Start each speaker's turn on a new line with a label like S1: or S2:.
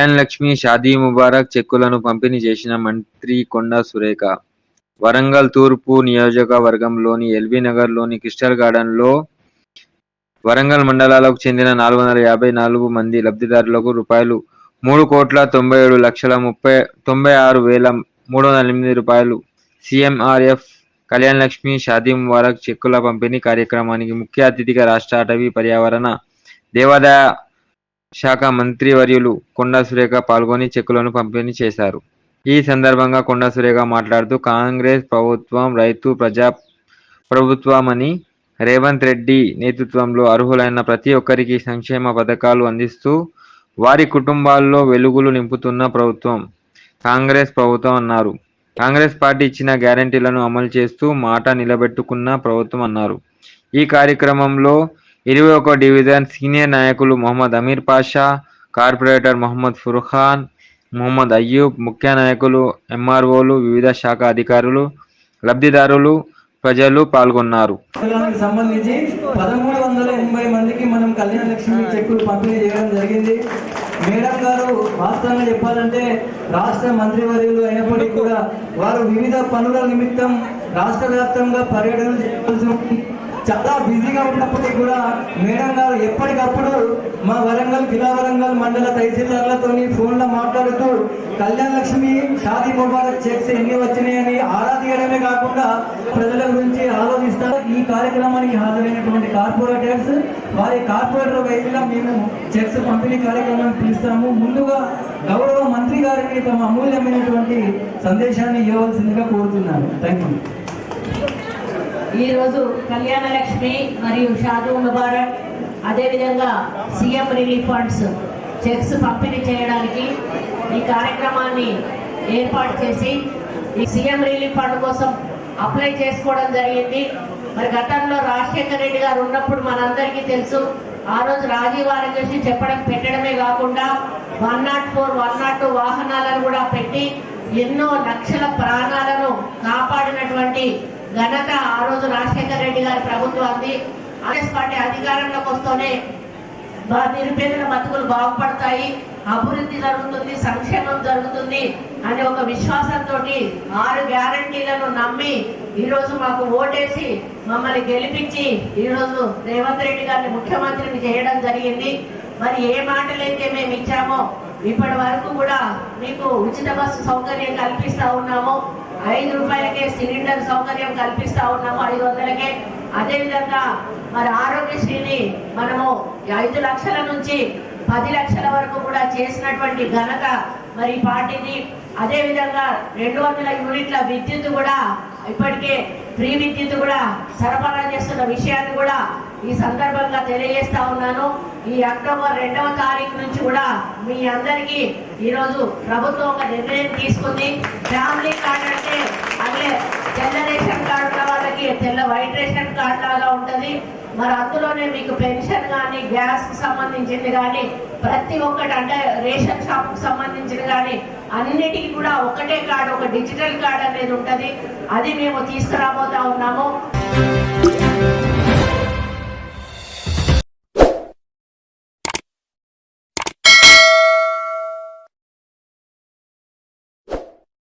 S1: కళ్యాణలక్ష్మి షాదీ ముబారక్ చెక్కులను పంపిణీ చేసిన మంత్రి కొండా సురేఖ. వరంగల్ తూర్పు నియోజకవర్గంలోని ఎల్బీ నగర్లోని క్రిస్టల్ గార్డెన్లో వరంగల్ మండలాలకు చెందిన నాలుగు వందల యాభై నాలుగు మంది లబ్ధిదారులకు రూపాయలు మూడు కోట్ల తొంభై ఏడు లక్షల ముప్పై తొంభై ఆరు వేల మూడు వందల ఎనిమిది రూపాయలు సిఎంఆర్ఎఫ్ కళ్యాణ్ లక్ష్మి షాదీ ముబారక్ చెక్కుల పంపిణీ కార్యక్రమానికి ముఖ్య అతిథిగా రాష్ట్ర అటవీ పర్యావరణ దేవాదాయ శాఖ మంత్రివర్యులు కొండా సురేఖ పాల్గొని చెక్కులను పంపిణీ చేశారు. ఈ సందర్భంగా కొండా సురేఖ మాట్లాడుతూ కాంగ్రెస్ ప్రభుత్వం రైతు ప్రజా ప్రభుత్వమని రేవంత్ రెడ్డి నేతృత్వంలో అర్హులైన ప్రతి ఒక్కరికి సంక్షేమ పథకాలు అందిస్తూ వారి కుటుంబాల్లో వెలుగులు నింపుతున్న ప్రభుత్వం. కాంగ్రెస్ ప్రభుత్వం అన్నారు. కాంగ్రెస్ పార్టీ ఇచ్చిన గ్యారంటీలను అమలు చేస్తూ మాట నిలబెట్టుకున్న ప్రభుత్వం అన్నారు. ఈ కార్యక్రమంలో ఇరవై ఒక డివిజన్ సీనియర్ నాయకులు మొహమ్మద్ అమీర్ పాషా కార్పొరేటర్ మొహమ్మద్ ఫుర్ఖాన్ మొహమ్మద్ అయ్యూబ్ ముఖ్య నాయకులు ఎంఆర్ఓలు వివిధ శాఖ అధికారులు లబ్ధిదారులు ప్రజలు పాల్గొన్నారు.
S2: సంబంధించి పదమూడు వందల ఎనభై మందికి మనం కళ్యాణ లక్ష్మి చెక్కులు పంపిణీ చేయడం జరిగింది. మేడం గారు వాస్తవంగా చెప్పాలంటే రాష్ట్ర మంత్రివర్యులు అయినప్పటికీ కూడా వారు వివిధ పనుల నిమిత్తం రాష్ట్ర వ్యాప్తంగా పర్యటన చేయవలసి చాలా బిజీగా ఉన్నప్పటికీ కూడా మేడం గారు ఎప్పటికప్పుడు మా వరంగల్ కిలా వరంగల్ మండల తహసీల్దార్లతో ఫోన్లో మాట్లాడుతూ కళ్యాణ లక్ష్మి షాదీ ముబారక్ చెక్స్ ఎన్ని వచ్చినాయని ఆరా తీయడమే కాకుండా ప్రజల గురించి ఆలోచిస్తారు. ఈ కార్యక్రమానికి హాజరైనటువంటి కార్పొరేటర్స్ వారి కార్పొరేటర్ వైపుగా మేము చెక్స్ పంపిణీ కార్యక్రమాన్ని పిలుస్తాము. ముందుగా గౌరవ మంత్రి గారికి తమ అమూల్యమైనటువంటి సందేశాన్ని ఇవ్వవలసిందిగా కోరుతున్నాను. థ్యాంక్ యూ
S3: ఈరోజు కళ్యాణ లక్ష్మి మరియు షాదు ముబారక్ అదేవిధంగా సీఎం రిలీఫ్ ఫండ్స్ చెక్స్ పంపిణీ చేయడానికి ఈ కార్యక్రమాన్ని ఏర్పాటు చేసి ఈ సీఎం రిలీఫ్ ఫండ్ కోసం అప్లై చేసుకోవడం జరిగింది. మరి గతంలో రాజశేఖర రెడ్డి గారు ఉన్నప్పుడు మనందరికీ తెలుసు ఆ రోజు రాజీవ్ ఆరోగ్యశ్రీ చెప్పడం పెట్టడమే కాకుండా one naught four one naught two వాహనాలను కూడా పెట్టి ఎన్నో లక్షల ప్రాణాలను కాపాడినటువంటి ఘనత ఆ రోజు రాజశేఖర రెడ్డి గారి ప్రభుత్వాన్ని కాంగ్రెస్ పార్టీ అధికారంలోకి వస్తూనే నిరుపేదల బతుకులు బాగుపడతాయి. అభివృద్ధి జరుగుతుంది సంక్షేమం జరుగుతుంది అనే ఒక విశ్వాసంతో ఆరు గ్యారంటీలను నమ్మి ఈరోజు మాకు ఓటేసి మమ్మల్ని గెలిపించి ఈరోజు రేవంత్ రెడ్డి గారిని ముఖ్యమంత్రిని చేయడం జరిగింది. మరి ఏ మాటలైతే మేము ఇచ్చామో ఇప్పటి వరకు కూడా మీకు ఉచిత బస్సు సౌకర్యం కల్పిస్తూ ఉన్నాము. ఐదు రూపాయలకే సిలిండర్ సౌకర్యం కల్పిస్తూ ఉన్నాము ఐదు వందలకే. అదేవిధంగా మరి ఆరోగ్యశ్రీని మనము ఐదు లక్షల నుంచి పది లక్షల వరకు కూడా చేసినటువంటి ఘనత మరి పార్టీది అదే విధంగా రెండు వందల యూనిట్ల విద్యుత్ కూడా ఇప్పటికే ఫ్రీ విద్యుత్ కూడా సరఫరా చేస్తున్న విషయాన్ని కూడా ఈ సందర్భంగా తెలియజేస్తా ఉన్నాను. ఈ అక్టోబర్ రెండవ తారీఖు నుంచి కూడా మీ అందరికీ ఈరోజు ప్రభుత్వం ఒక నిర్ణయం తీసుకుంది. ఫ్యామిలీ కార్డ్ అంటే అదే తెల్ల రేషన్ కార్డు ఉన్న వాళ్ళకి తెల్ల వైట్ రేషన్ కార్డు లాగా ఉంటుంది. మరి అందులోనే మీకు పెన్షన్ కానీ గ్యాస్ సంబంధించింది కానీ ప్రతి ఒక్కటి అంటే రేషన్ షాప్ సంబంధించింది కానీ అన్నిటికీ కూడా ఒకటే కార్డు ఒక డిజిటల్ కార్డు అనేది ఉంటుంది. అది మేము తీసుకురాబోతా ఉన్నాము.